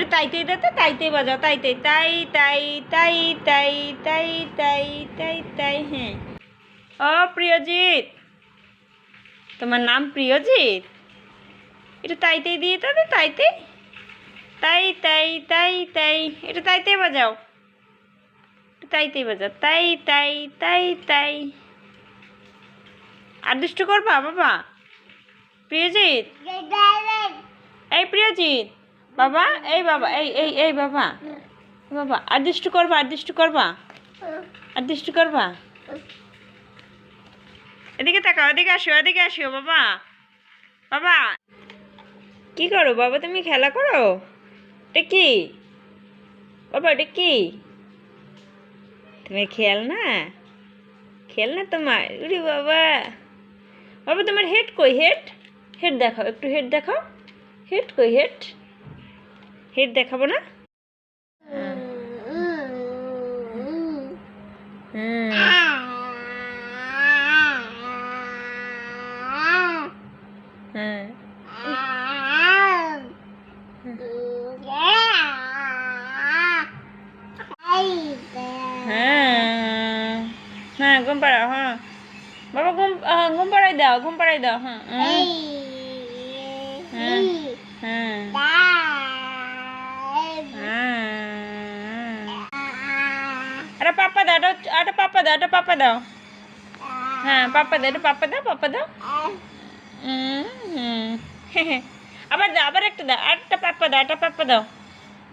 একটু তাইতেই দে তো তাইতেই বাজাও তাইতেই তাই তাই তাই তাই তাই তাই তাই তাই হ্যাঁ ও প্রিয়জিৎ তোমার নাম প্রিয়জিৎ একটু তাইতেই দিয়ে তো তাইতে তাই তাই তাই তাই একটু তাইতেই বাজাও তাইতেই বাজাও তাই তাই তাই তাই আর দুষ্টু করবা বাবা প্রিয়জিৎ এই প্রিয়জিৎ বাবা, এই বাবা, এই এই এই বাবা। বাবা আর দুষ্টু করবা আর দুষ্টু করবা। আর দুষ্টু করবা। এদিকে তাকাও, এদিকে আসো এদিকে আসো, বাবা। বাবা, কি করো? বাবা, তুমি খেলা করো? এটা কি? বাবা, এটা কি? তুমি খেল না? খেল না তোমার? উরি বাবা। বাবা, তোমার হেড কই? হেড? হেড দেখাও, একটু হেড দেখাও। হেড কই? হেড? হেড দেখাবো না? হ্যাঁ হ্যাঁ হ্যাঁ ঘুম পাড়াও হ্যাঁ। বাবা ঘুম ঘুম পাড়াই দাও ঘুম পাড়াই দাও হ্যাঁ হ্যাঁ। আরে পাপ্পা দাও এটা এটা পাপ্পা দাও এটা পাপ্পা দাও হ্যাঁ পাপ্পা দাও এটা পাপ্পা দাও পাপ্পা দাও। আবার দাও, আবার একটা দাও, আরেকটা পাপ্পা দাও একটা পাপ্পা দাও।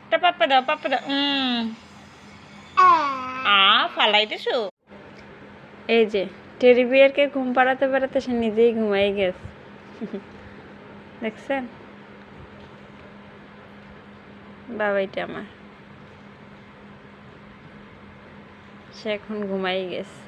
একটা পাপ্পা দাও পাপ্পা দাও। আ, ফালাইতেছো? এই যে টেরি বিয়ারকে ঘুম পাড়াতে পাড়াতে সে নিজেই ঘুমাই গেছে। দেখছেন? বাবাইটা আমার। সে এখন ঘুমাই গেছে।